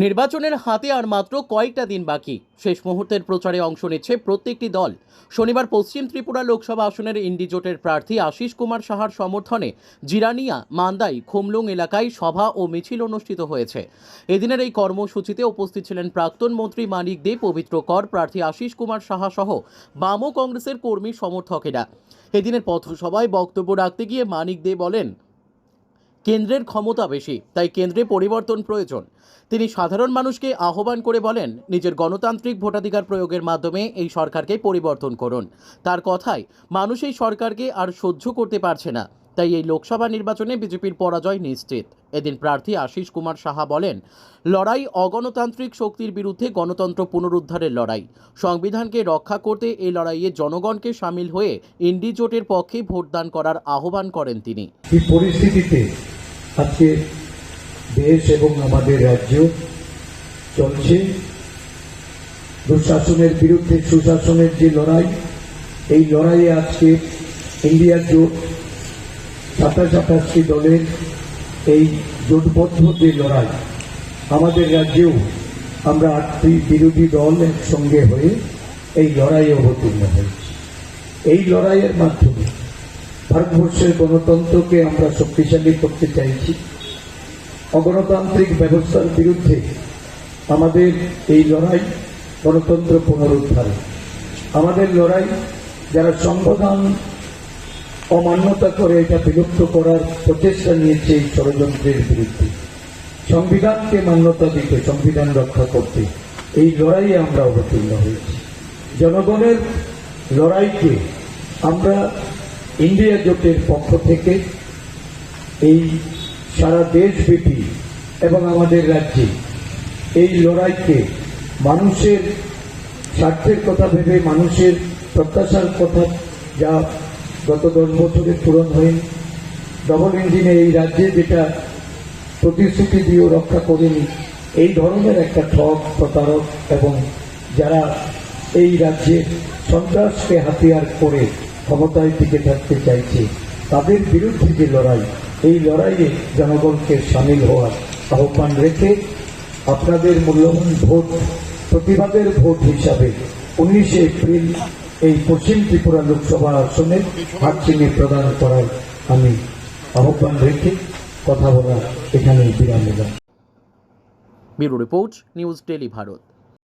নির্বাচনের হাতে আর মাত্র কয়েকটা দিন বাকি। শেষ মুহূর্তের প্রচারে অংশ নিচ্ছে প্রত্যেকটি দল। শনিবার পশ্চিম ত্রিপুরা লোকসভা আসনের ইন্ডিজোটের প্রার্থী আশিস কুমার সাহার সমর্থনে জিরানিয়া, মান্দাই, খুমলুং এলাকায় সভা ও মিছিল অনুষ্ঠিত হয়েছে। এদিনের এই কর্মসূচিতে উপস্থিত ছিলেন প্রাক্তন মন্ত্রী মানিক দে, পবিত্র কর প্রার্থী আশিস কুমার সাহা সহ বাম ও কংগ্রেসের কর্মী সমর্থকেরা। এদিনের পথসভায় বক্তব্য রাখতে গিয়ে মানিক দে বলেন কেন্দ্রের ক্ষমতা বেশি, তাই কেন্দ্রে পরিবর্তন প্রয়োজন। তিনি সাধারণ মানুষকে আহ্বান করে বলেন, নিজের গণতান্ত্রিক ভোটাধিকার প্রয়োগের মাধ্যমে এই সরকারকে পরিবর্তন করুন। তার কথায়, মানুষ এই সরকারকে আর সহ্য করতে পারছে না, তাই এই লোকসভা নির্বাচনে বিজেপির পরাজয় নিশ্চিত। এদিন প্রার্থী আশিস কুমার সাহা বলেন, লড়াই অগণতান্ত্রিক শক্তির বিরুদ্ধে গণতন্ত্র পুনরুদ্ধারের লড়াই। সংবিধানকে রক্ষা করতে এই লড়াইয়ে জনগণকে সামিল হয়ে ইন্ডি জোটের পক্ষে ভোটদান করার আহ্বান করেন তিনি। পরিস্থিতিতে আজকে দেশ এবং আমাদের রাজ্য চলছে। দুঃশাসনের বিরুদ্ধে সুশাসনের যে লড়াই, এই লড়াইয়ে আজকে ইন্ডিয়ার জোট সাতাশ আঠাশটি দলের এই জোটবদ্ধ যে লড়াই, আমাদের রাজ্যেও আমরা আটটি বিরোধী দল একসঙ্গে হয়ে এই লড়াইয়ে অবতীর্ণ হয়েছি। এই লড়াইয়ের মাধ্যমে ভারতবর্ষের গণতন্ত্রকে আমরা শক্তিশালী করতে চাইছি। অগণতান্ত্রিক ব্যবস্থার বিরুদ্ধে আমাদের এই লড়াই গণতন্ত্র পুনরুদ্ধারে। আমাদের লড়াই যারা সংবিধান অমান্যতা করে এটা বিলুপ্ত করার প্রচেষ্টা নিয়েছে এই ষড়যন্ত্রের বিরুদ্ধে। সংবিধানকে মান্যতা দিতে, সংবিধান রক্ষা করতে এই লড়াইয়ে আমরা অবতীর্ণ হয়েছি। জনগণের লড়াইকে আমরা ইন্ডিয়া জোটের পক্ষ থেকে এই সারা দেশব্যাপী এবং আমাদের রাজ্যে এই লড়াইকে মানুষের স্বার্থের কথা ভেবে মানুষের প্রত্যাশার কথা যা গত দশ বছরে পূরণ হয়নি ডবল ইঞ্জিনে এই রাজ্যে যেটা প্রতিশ্রুতি দিয়েও রক্ষা করেনি, এই ধরনের একটা ঠক প্রতারক এবং যারা এই রাজ্যে সন্ত্রাসকে হাতিয়ার করে ক্ষমতায় টিকে থাকতে চাইছে। তাদের বিরুদ্ধে যে লড়াই, এই লড়াইয়ে জনগণকে সামিল হওয়ার আহ্বান রেখে আপনাদের মূল্যবান ভোট, প্রতিবাদের ভোট হিসাবে উনিশে এপ্রিল এই পশ্চিম ত্রিপুরা লোকসভা আসনে হাত চিহ্নে প্রদান করার আমি আহ্বান রেখে কথা বলা এখানে বিরাম নিলাম। Bureau report, news Tele Bharat.